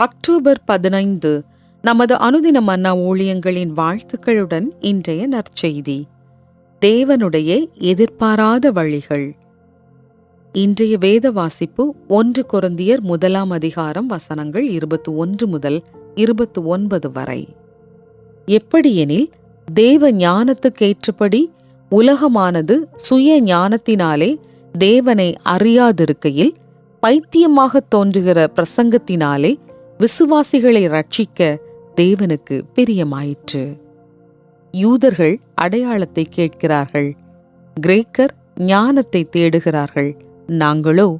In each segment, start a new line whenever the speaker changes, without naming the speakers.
October பதினைந்து நமது அனுதின மன்னா ஊழியங்களின் வாழ்த்துக்களுடன் இன்றைய நற்செய்தி. தேவனுடைய எதிர்பாராத வழிகள். இன்றைய வேத வாசிப்பு ஒன்று கொருந்தியர் முதலாம் அதிகாரம் வசனங்கள் இருபத்தி ஒன்று முதல் இருபத்தி ஒன்பது வரை. எப்படியெனில் தேவ ஞானத்துக்கேற்றபடி உலகமானது சுய ஞானத்தினாலே தேவனை அறியாதிருக்கையில் பைத்தியமாக தோன்றுகிற பிரசங்கத்தினாலே விசுவாசிகளை ரட்சிக்க தேவனுக்கு பிரியமாயிற்று. யூதர்கள் அடையாளத்தை கேட்கிறார்கள். கிரேக்கர் ஞானத்தை தேடுகிறார்கள். நாங்களோ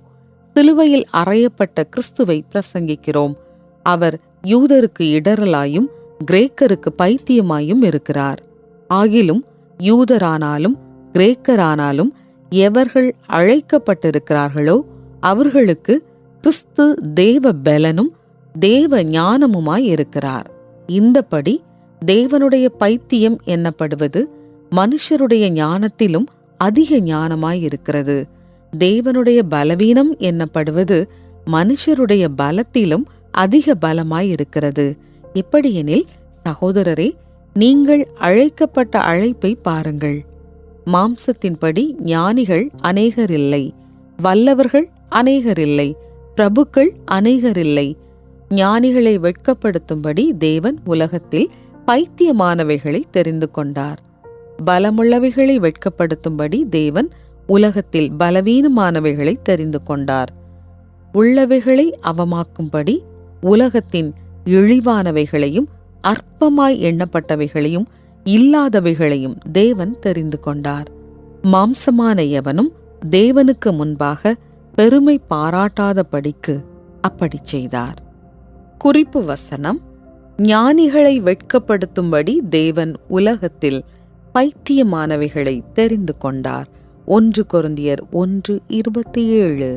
சிலுவையில் அறையப்பட்ட கிறிஸ்துவை பிரசங்கிக்கிறோம். அவர் யூதருக்கு இடரலாயும் கிரேக்கருக்கு பைத்தியமாயும் இருக்கிறார். ஆகிலும் யூதரானாலும் கிரேக்கரானாலும் எவர்கள் அழைக்கப்பட்டிருக்கிறார்களோ அவர்களுக்கு கிறிஸ்து தேவ பலனும் தேவ ஞானமுமாய் இருக்கிறார். இந்தபடி தேவனுடைய பைத்தியம் என்னப்படுவது மனுஷருடைய ஞானத்திலும் அதிக ஞானமாய் இருக்கிறது. தேவனுடைய பலவீனம் என்னப்படுவது மனுஷருடைய பலத்திலும் அதிக பலமாய் இருக்கிறது. எப்படியெனில் சகோதரரே நீங்கள் அழைக்கப்பட்ட அழைப்பை பாருங்கள். மாம்சத்தின்படி ஞானிகள் அநேகர் இல்லை. வல்லவர்கள் அநேகர் இல்லை. பிரபுக்கள் அநேகர் இல்லை. ஞானிகளை வெட்கப்படுத்தும்படி தேவன் உலகத்தில் பைத்தியமானவைகளை தெரிந்து கொண்டார். பலமுள்ளவைகளை வெட்கப்படுத்தும்படி தேவன் உலகத்தில் பலவீனமானவைகளை தெரிந்து கொண்டார். உள்ளவைகளை அவமாக்கும்படி உலகத்தின் இழிவானவைகளையும் அற்பமாய் எண்ணப்பட்டவைகளையும் இல்லாதவைகளையும் தேவன் தெரிந்து கொண்டார். மாம்சமான எவனும் தேவனுக்கு முன்பாக பெருமை பாராட்டாதபடிக்கு அப்படி செய்தார். குறிப்பு வசனம் ஞானிகளை வெட்கப்படுத்தும்படி தேவன் உலகத்தில் பைத்தியமானவைகளை தெரிந்து கொண்டார். ஒன்று கொருந்தியர் ஒன்று இருபத்தி ஏழு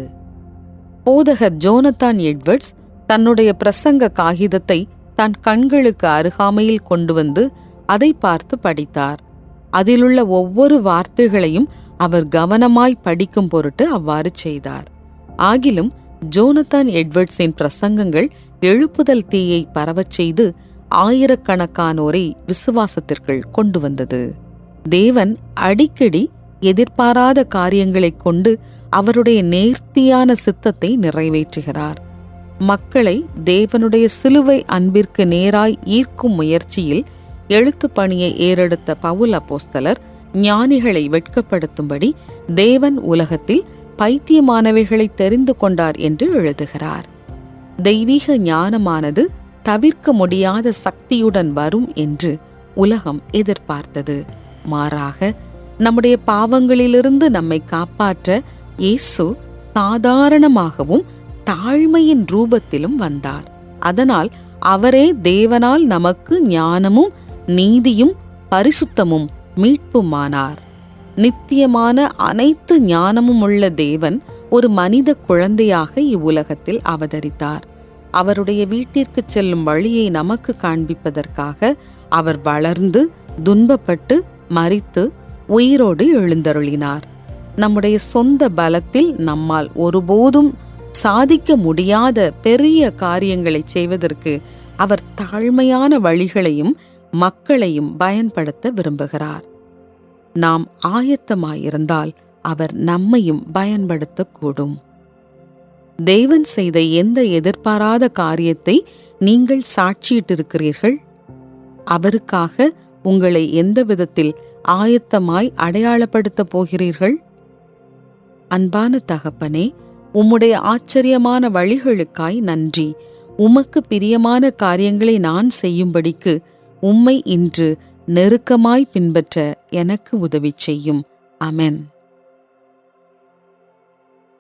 போதகர் ஜோனத்தான் எட்வர்ட்ஸ் தன்னுடைய பிரசங்க காகிதத்தை தன் கண்களுக்கு அருகாமையில் கொண்டு வந்து அதை பார்த்து படித்தார். அதிலுள்ள ஒவ்வொரு வார்த்தைகளையும் அவர் கவனமாய் படிக்கும் பொருட்டு அவ்வாறு செய்தார். ஆகிலும் ஜோனத்தான் எட்வர்ட்ஸின் பிரசங்கங்கள் எழுப்புதல் தீயை பரவச் செய்து ஆயிரக்கணக்கானோரை விசுவாசத்திற்குள் கொண்டு வந்தது. தேவன் அடிக்கடி எதிர்பாராத காரியங்களைக் கொண்டு அவருடைய நேர்த்தியான சித்தத்தை நிறைவேற்றுகிறார். மக்களை தேவனுடைய சிலுவை அன்பிற்கு நேராய் ஈர்க்கும் முயற்சியில் எழுத்துப் பணியை ஏறெடுத்த பவுல் அப்போஸ்தலர் ஞானிகளை வெட்கப்படுத்தும்படி தேவன் உலகத்தில் பைத்தியமானவைகளை தெரிந்து கொண்டார் என்று எழுதுகிறார். தெய்வீக ஞானமானது தவிர்க்க முடியாத சக்தியுடன் வரும் என்று உலகம் எதிர்பார்த்தது. மாறாக நம்முடைய பாவங்களிலிருந்து நம்மை காப்பாற்ற இயேசு சாதாரணமாகவும் தாழ்மையின் ரூபத்திலும் வந்தார். அதனால் அவரே தேவனால் நமக்கு ஞானமும் நீதியும் பரிசுத்தமும் மீட்புமானார். நித்தியமான அனைத்து ஞானமும் உள்ள தேவன் ஒரு மனித குழந்தையாக இவ்வுலகத்தில் அவதரித்தார். அவருடைய வீட்டிற்கு செல்லும் வழியை நமக்கு காண்பிப்பதற்காக அவர் வளர்ந்து துன்பப்பட்டு மறித்து உயிரோடு எழுந்தருளினார். நம்முடைய சொந்த பலத்தில் நம்மால் ஒருபோதும் சாதிக்க முடியாத பெரிய காரியங்களை செய்வதற்கு அவர் தாழ்மையான வழிகளையும் மக்களையும் பயன்படுத்த விரும்புகிறார். நாம் ஆயத்தமாயிருந்தால் அவர் நம்மையும் பயன்படுத்தக்கூடும். தேவன் செய்த எந்த எதிர்பாராத காரியத்தை நீங்கள் சாட்சியிட்டிருக்கிறீர்கள்? அவருக்காக உங்களை எந்த விதத்தில் ஆயத்தமாய் அடையாளப்படுத்தப் போகிறீர்கள்? அன்பான தகப்பனே உம்முடைய ஆச்சரியமான வழிகளுக்காய் நன்றி. உமக்கு பிரியமான காரியங்களை நான் செய்யும்படிக்கு உம்மை இன்று நெருக்கமாய் பின்பற்ற எனக்கு உதவி செய்யும். அமென்